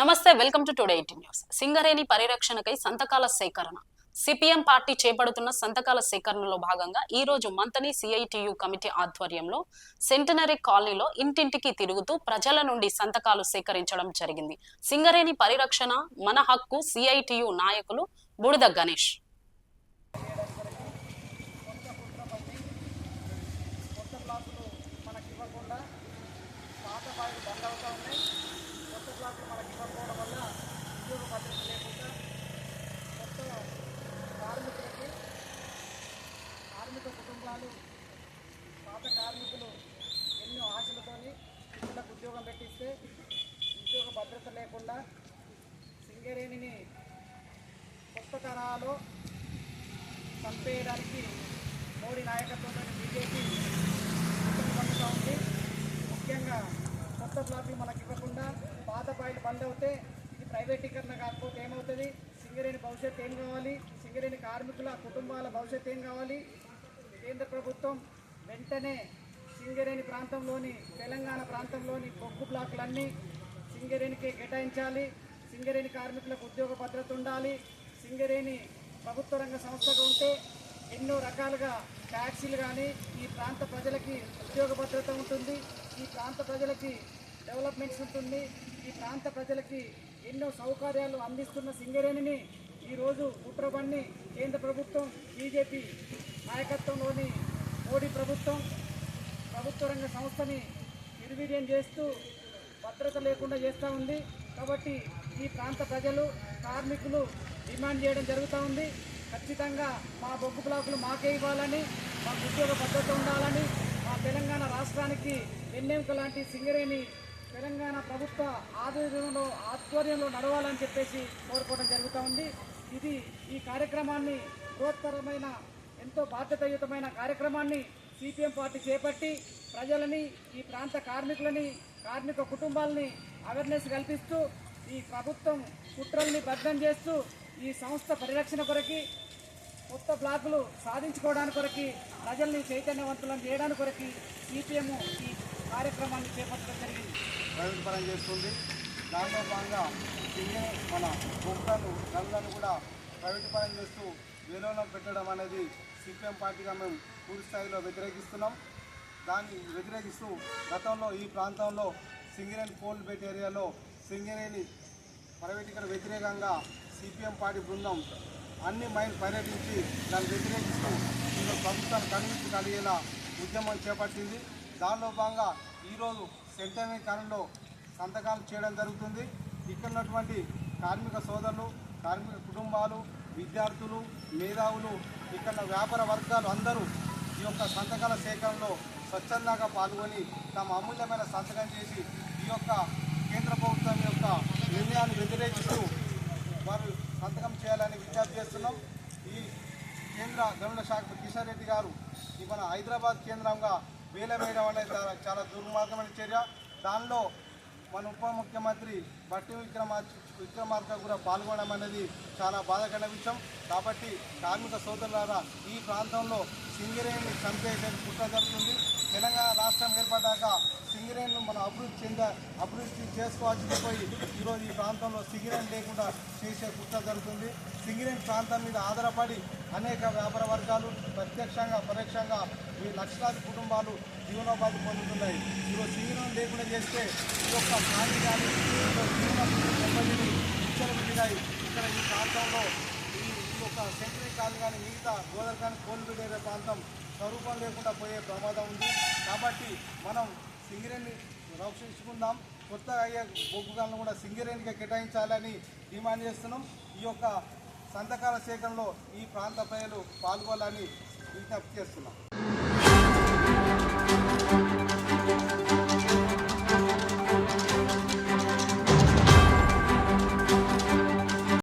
నమస్తే welcome to today eighteen news. Singareni పరిరక్షణకై సంతకాల సేకరణ. సిపిఎం పార్టీ చేపడుతున్న సంతకాల సేకరణలో భాగంగా ఈ రోజు మంతని సిఐటియు కమిటీ ఆధ్వర్యంలో సెంటనరీ కాలనీలో ఇంటింటికి తిరుగుతూ ప్రజల నుండి సంతకాలు సేకరించడం జరిగింది. సింగరేణి పరిరక్షణ మన హక్కు సిఐటియు నాయకులు బుడిద గణేష్ కొత్త బ్లాకులు మనకి ఇవ్వకుండా పాత బాయిలు బంద్ అవుతా ఉన్నాయి కొత్త బ్లాకులు మనకి ఇవ్వకపోవడం వల్ల ఉద్యోగ భద్రత లేకుండా కొత్త కార్మికులకి కార్మిక కుటుంబాలు పాత కార్మికులు ఎన్నో ఆశలతోని పిల్లలకు ఉద్యోగం పెట్టిస్తే ఉద్యోగ భద్రత లేకుండా సింగరేణిని కొత్త తరహాలో చంపేయడానికి మోడీ నాయకత్వంలోని బీజేపీ కుట్రలు ఉంది. ముఖ్యంగా కొత్త బ్లాకులు మనకి ఇవ్వకుండా పాత పాయింట్ బంద్ అవుతే ఇది ప్రైవేటీకరణ కాకపోతే ఏమవుతుంది? సింగరేణి భవిష్యత్తు ఏం కావాలి? సింగరేణి కార్మికుల కుటుంబాల భవిష్యత్తు ఏం కావాలి? కేంద్ర ప్రభుత్వం వెంటనే సింగరేణి ప్రాంతంలోని తెలంగాణ ప్రాంతంలోని బొగ్గు బ్లాకులన్నీ సింగరేణికి కేటాయించాలి. సింగరేణి కార్మికులకు ఉద్యోగ భద్రత ఉండాలి. సింగరేణి ప్రభుత్వ రంగ సంస్థగా ఉంటే ఎన్నో రకాలుగా ట్యాక్సీలు కానీ ఈ ప్రాంత ప్రజలకి ఉద్యోగ భద్రత ఉంటుంది. ఈ ప్రాంత ప్రజలకి డెవలప్మెంట్స్ ఉంటుంది. ఈ ప్రాంత ప్రజలకి ఎన్నో సౌకర్యాలు అందిస్తున్న సింగరేణిని ఈరోజు కుట్రబన్ని కేంద్ర ప్రభుత్వం బీజేపీ నాయకత్వంలోని మోడీ ప్రభుత్వం ప్రభుత్వ రంగ సంస్థని నిర్వీర్యం చేస్తూ భద్రత లేకుండా చేస్తూ ఉంది. కాబట్టి ఈ ప్రాంత ప్రజలు కార్మికులు డిమాండ్ చేయడం జరుగుతూ ఉంది. ఖచ్చితంగా మా బొగ్గు బ్లాకులు మాకే ఇవ్వాలని మాకు ఉద్యోగ భద్రత ఉండాలని మా తెలంగాణ రాష్ట్రానికి ఎన్నెంక లాంటి సింగరేణి తెలంగాణ ప్రభుత్వ ఆధ్వర్యంలో ఆధ్వర్యంలో నడవాలని చెప్పేసి కోరుకోవడం జరుగుతూ ఉంది. ఇది ఈ కార్యక్రమాన్ని బృహత్తరమైన ఎంతో బాధ్యతయుతమైన కార్యక్రమాన్ని సిపిఎం పార్టీ చేపట్టి ప్రజలని ఈ ప్రాంత కార్మికులని కార్మిక కుటుంబాలని అవేర్నెస్ కల్పిస్తూ ఈ ప్రభుత్వం కుట్రల్ని భద్రం చేస్తూ ఈ సంస్థ పరిరక్షణ కొరకి కొత్త బ్లాకులు సాధించుకోవడానికి కొరకి ప్రజల్ని చైతన్యవంతులను చేయడానికి కొరకి సిపిఎం ఈ కార్యక్రమాన్ని చేపట్టడం జరిగింది. ప్రైవేట్ చేస్తుంది. దాంట్లో భాగంగా సింగే మన బొక్కలు గనులను కూడా ప్రైవేట్పరం చేస్తూ వినోదం పెట్టడం అనేది సిపిఎం పార్టీగా మేము పూర్తి స్థాయిలో వ్యతిరేకిస్తున్నాం. దాన్ని వ్యతిరేకిస్తూ గతంలో ఈ ప్రాంతంలో సింగరేణి కోల్డ్ బెట్ ఏరియాలో సింగరేణి ప్రైవేటీకరణ వ్యతిరేకంగా సిపిఎం పార్టీ బృందం అన్ని మైల్ పర్యటించి దాన్ని వ్యతిరేకిస్తూ ఈరోజు ప్రభుత్వాన్ని కనువించి కలిగేలా ఉద్యమం చేపట్టింది. దానిలో భాగంగా ఈరోజు సెంటనరీ కాలంలో సంతకాలు చేయడం జరుగుతుంది. ఇక్కడ ఉన్నటువంటి కార్మిక సోదరులు కార్మిక కుటుంబాలు విద్యార్థులు మేధావులు ఇక్కడ వ్యాపార వర్గాలు అందరూ ఈ యొక్క సంతకాల సేకరణలో స్వచ్ఛందంగా పాల్గొని తమ అమూల్యమైన సంతకం చేసి ఈ యొక్క కేంద్ర ప్రభుత్వం యొక్క నిర్ణయాన్ని వ్యతిరేకిస్తూ వారు సంతకం చేయాలని విజ్ఞప్తి చేస్తున్నాం. ఈ కేంద్ర గనుల శాఖ కిషన్ రెడ్డి గారు ఈ మన హైదరాబాద్ కేంద్రంగా వేల వేయడం అనేది చాలా- దుర్మార్గమైన చర్య. దానిలో మన ఉప ముఖ్యమంత్రి బట్టి విక్రమా విక్రమార్క కూడా పాల్గొనడం అనేది చాలా బాధకర విషయం. కాబట్టి కార్మిక సోదరులారా ఈ ప్రాంతంలో సింగరేణి చంపేసే కుట్ర జరుగుతుంది. తెలంగాణ రాష్ట్రం ఏర్పడ్డాక సింగరేణిను మనం అభివృద్ధి చెంద అభివృద్ధి చేసుకోవాల్సింది పోయి ఈరోజు ఈ ప్రాంతంలో సింగరేణి లేకుండా చేసే కుట్ర జరుగుతుంది. సింగరేణి ప్రాంతం మీద ఆధారపడి అనేక వ్యాపార వర్గాలు ప్రత్యక్షంగా పరోక్షంగా ఈ లక్షలాది కుటుంబాలు జీవనోపాధి పొందుతున్నాయి. ఈరోజు సింగరేణి లేకుండా చేస్తే ఈ యొక్క ప్రాణి కానీ జీవనోపాధిని ఇక్కడ ఈ ప్రాంతంలో ఈ ఈ యొక్క కాలు కానీ మిగతా గోదర్ కానీ కోల్బిడేరే ప్రాంతం స్వరూపం లేకుండా పోయే ప్రమాదం ఉంది. కాబట్టి మనం సింగరేణి రక్షించుకుందాం కొత్తగా అయ్యే బొగ్గుగాలను కూడా సింగరేణిగా కేటాయించాలని డిమాండ్ చేస్తున్నాం. ఈ యొక్క సంతకాల సేకరణలో ఈ ప్రాంత ప్రజలు పాల్గొనాలని విజ్ఞప్తి చేస్తున్నాం.